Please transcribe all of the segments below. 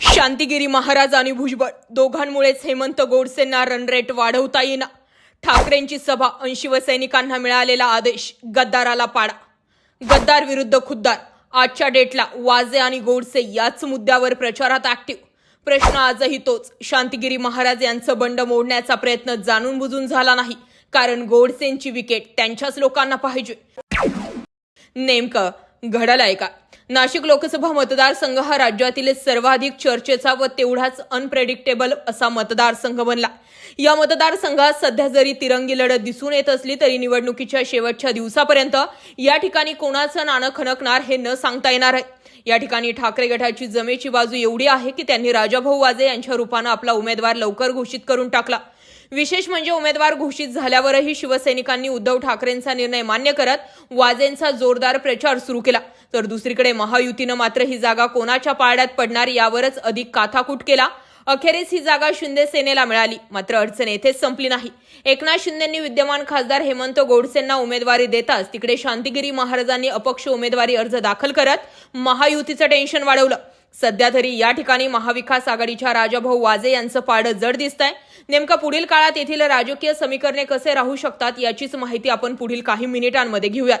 शांतिगिरी महाराज आणि भुजबळ दोघांमुळेच हेमंत गोडसेंना रनरेट वाढवता येईना. ठाकरेंची सभा आणि शिवसैनिकांना मिळालेला आदेश गद्दाराला पाडा. गद्दार विरुद्ध खुद्दार. आजच्या डेटला वाजे आणि गोडसे याच मुद्द्यावर प्रचारात ऍक्टिव्ह प्रश्न आजही तोच. शांतिगिरी महाराज यांचं बंड मोडण्याचा प्रयत्न जाणून बुजून झाला नाही. कारण गोडसेंची विकेट त्यांच्याच लोकांना पाहिजे. नेमकं घडलं आहे का? नाशिक लोकसभा मतदारसंघ हा राज्यातील सर्वाधिक चर्चेचा व तेवढाच अनप्रेडिक्टेबल असा मतदारसंघ बनला. या मतदारसंघात सध्या जरी तिरंगी लढत दिसून येत असली तरी निवडणुकीच्या शेवटच्या दिवसापर्यंत या ठिकाणी कोणाचं नाणं खणकणार हे न सांगता येणार आहे. या ठिकाणी ठाकरे गटाची जमेची बाजू एवढी आहे की त्यांनी राजाभाऊ वाजे यांच्या रूपानं आपला उमेदवार लवकर घोषित करून टाकला. विशेष म्हणजे उमेदवार घोषित झाल्यावरही शिवसैनिकांनी उद्धव ठाकरेंचा निर्णय मान्य करत वाजेंचा जोरदार प्रचार सुरू केला. तर दुसरीकडे महायुतीनं मात्र ही जागा कोणाच्या पारड्यात पडणार यावरच अधिक काथाकूट केला. अखेरीस ही जागा शिंदे सेनेला मिळाली. मात्र अडचण येथेच संपली नाही. एकनाथ शिंदेंनी विद्यमान खासदार हेमंत गोडसेंना उमेदवारी देताच तिकडे शांतिगिरी महाराजांनी अपक्ष उमेदवारी अर्ज दाखल करत महायुतीचं टेन्शन वाढवलं. सध्या तरी या ठिकाणी महाविकास आघाडीच्या राजाभाऊ वाजे यांचं पाडं जड दिसत आहे नेमकं पुढील काळात येथील राजकीय समीकरणे कसे राहू शकतात याचीच माहिती आपण पुढील काही मिनिटांमध्ये घेऊयात.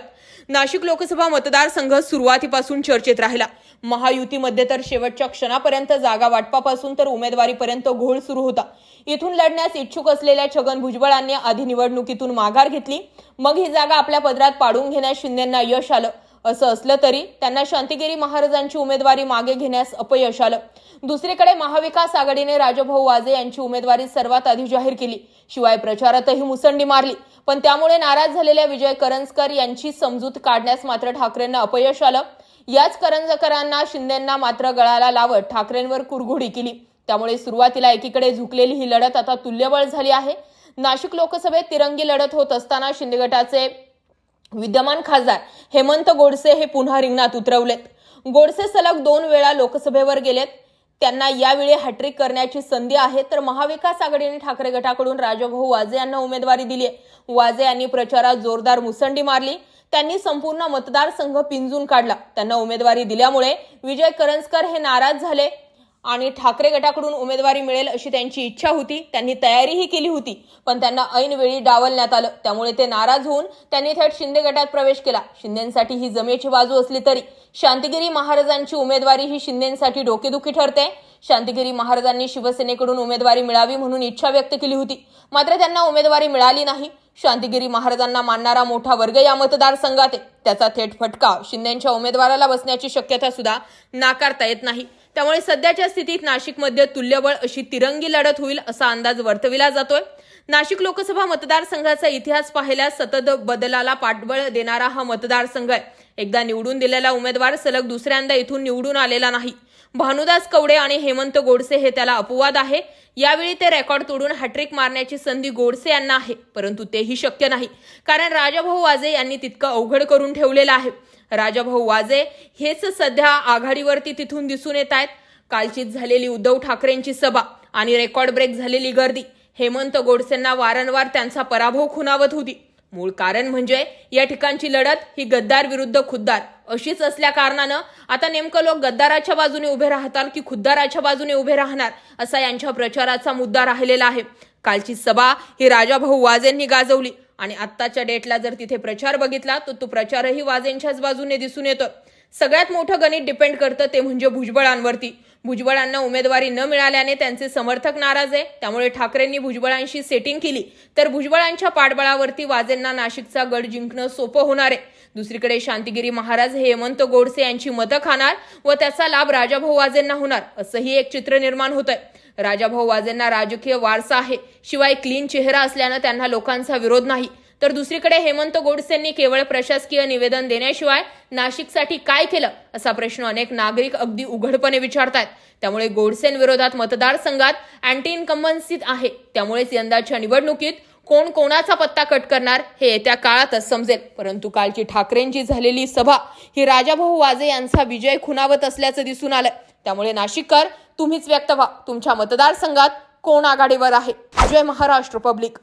नाशिक लोकसभा मतदारसंघ सुरुवातीपासून चर्चेत राहिला. महायुतीमध्ये तर शेवटच्या क्षणापर्यंत जागा वाटपापासून तर उमेदवारीपर्यंत घोळ सुरू होता. इथून लढण्यास इच्छुक असलेल्या छगन भुजबळांनी आधी निवडणुकीतून माघार घेतली. मग ही जागा आपल्या पदरात पाडून घेण्यास शिंदेंना यश आलं. असं असलं तरी त्यांना शांतिगिरी महाराजांची उमेदवारी मागे घेण्यास अपयश आलं. दुसरीकडे महाविकास आघाडीने राजभाऊ वाजे यांची उमेदवारी सर्वात आधी जाहीर केली. शिवाय प्रचारातही मुसंडी मारली. पण त्यामुळे नाराज झालेल्या विजय करंजकर यांची समजूत काढण्यास मात्र ठाकरेंना अपयश आलं. याच करंजकरांना शिंदेंना मात्र गळाला लावत ठाकरेंवर कुरघोडी केली. त्यामुळे सुरुवातीला एकीकडे झुकलेली ही लढत आता तुल्यबळ झाली आहे. नाशिक लोकसभेत तिरंगी लढत होत असताना शिंदे गटाचे विद्यमान खासदार हेमंत गोडसे हे पुन्हा रिंगणात उतरवलेत. गोडसे सलग दोन वेळा लोकसभेवर गेलेत. त्यांना यावेळी हॅट्रिक करण्याची संधी आहे तर महाविकास आघाडीने ठाकरे गटाकडून राजाभाऊ वाजे यांना उमेदवारी दिली आहे. वाजे यांनी प्रचारात जोरदार मुसंडी मारली. त्यांनी संपूर्ण मतदारसंघ पिंजून काढला. त्यांना उमेदवारी दिल्यामुळे विजय करंजकर हे नाराज झाले. आणि ठाकरे गटाकडून उमेदवारी मिळेल अशी त्यांची इच्छा होती त्यांनी तयारीही केली होती पण त्यांना ऐनवेळी डावलण्यात आलं. त्यामुळे ते नाराज होऊन त्यांनी थेट शिंदे गटात प्रवेश केला. शिंदेसाठी ही जमेची बाजू असली तरी शांतिगिरी महाराजांची उमेदवारी ही शिंदेसाठी डोकेदुखी ठरते. शांतिगिरी महाराजांनी शिवसेनेकडून उमेदवारी मिळावी म्हणून इच्छा व्यक्त केली होती. मात्र त्यांना उमेदवारी मिळाली नाही. शांतिगिरी महाराजांना मानणारा मोठा वर्ग या मतदारसंघात आहे. त्याचा थेट फटका शिंदेच्या उमेदवाराला बसण्याची शक्यता सुद्धा नाकारता येत नाही. त्यामुळे सध्याच्या स्थितीत नाशिकमध्ये तुल्यबळ अशी तिरंगी लढत होईल असा अंदाज वर्तविला जातोय. नाशिक लोकसभा मतदारसंघाचा इतिहास पाहिल्यास सतत बदलाला पाठबळ देणारा हा मतदारसंघ आहे. एकदा निवडून दिलेला उमेदवार सलग दुसऱ्यांदा इथून निवडून आलेला नाही. भानुदास कवडे आणि हेमंत गोडसे हे त्याला अपवाद आहे. यावेळी ते रेकॉर्ड तोडून हॅट्रिक मारण्याची संधी गोडसे यांना आहे परंतु तेही शक्य नाही. कारण राजाभाऊ वाजे यांनी तितकं अवघड करून ठेवलेलं आहे. राजाभाऊ वाजे हेच सध्या आघाडीवरती तिथून दिसून येत आहेत. कालचीच झालेली उद्धव ठाकरेंची सभा आणि रेकॉर्ड ब्रेक झालेली गर्दी. हेमंत गोडसेंना वारंवार त्यांचा पराभव खुणावत होती. मूळ कारण म्हणजे या ठिकाणची लढत ही गद्दार विरुद्ध खुद्दार. अशीच असल्या कारणानं आता नेमकं लोक गद्दाराच्या बाजूने उभे राहतात की खुद्दाराच्या बाजूने उभे राहणार असा यांच्या प्रचाराचा मुद्दा राहिलेला आहे. कालची सभा ही राजाभाऊ वाजेंनी गाजवली. आणि आत्ताच्या डेटला जर तिथे प्रचार बघितला तर तो प्रचारही वाजेंच्याच बाजूने दिसून येतो. सगळ्यात मोठं गणित डिपेंड करतं ते म्हणजे भुजबळांवरती. भुजबळांना उमेदवारी न मिळाल्याने त्यांचे समर्थक नाराज आहे. त्यामुळे ठाकरेंनी भुजबळांशी सेटिंग केली. तर भुजबळांच्या पाठबळावरती वाजेंना नाशिकचा गड जिंकणं सोपं होणार आहे. दुसरीकडे शांतिगिरी महाराज हे हेमंत गोडसे यांची मतं खाणार व त्याचा लाभ राजाभाऊ वाजेंना होणार असंही एक चित्र निर्माण होत आहे राजाभाऊ वाजेंना राजकीय वारसा आहे. शिवाय क्लीन चेहरा असल्यानं त्यांना लोकांचा विरोध नाही. तर दुसरीकडे हेमंत गोडसेंनी केवळ प्रशासकीय निवेदन देण्याशिवाय नाशिकसाठी काय केलं असा प्रश्न अनेक नागरिक अगदी उघडपणे विचारतायत. त्यामुळे गोडसेंविरोधात मतदारसंघात अँटी इन्कम्बन्सीत आहे. त्यामुळेच यंदाच्या निवडणुकीत कोण कोणाचा पत्ता कट करणार हे येत्या काळातच समजेल. परंतु कालची ठाकरेंची झालेली सभा ही राजाभाऊ वाजे यांचा विजय खुणावत असल्याचं दिसून आलं त्यामुळे नाशिककर तुम्हीच व्यक्त व्हा. तुमच्या मतदारसंघात कोण आघाडीवर आहे? जय महाराष्ट्र पब्लिक.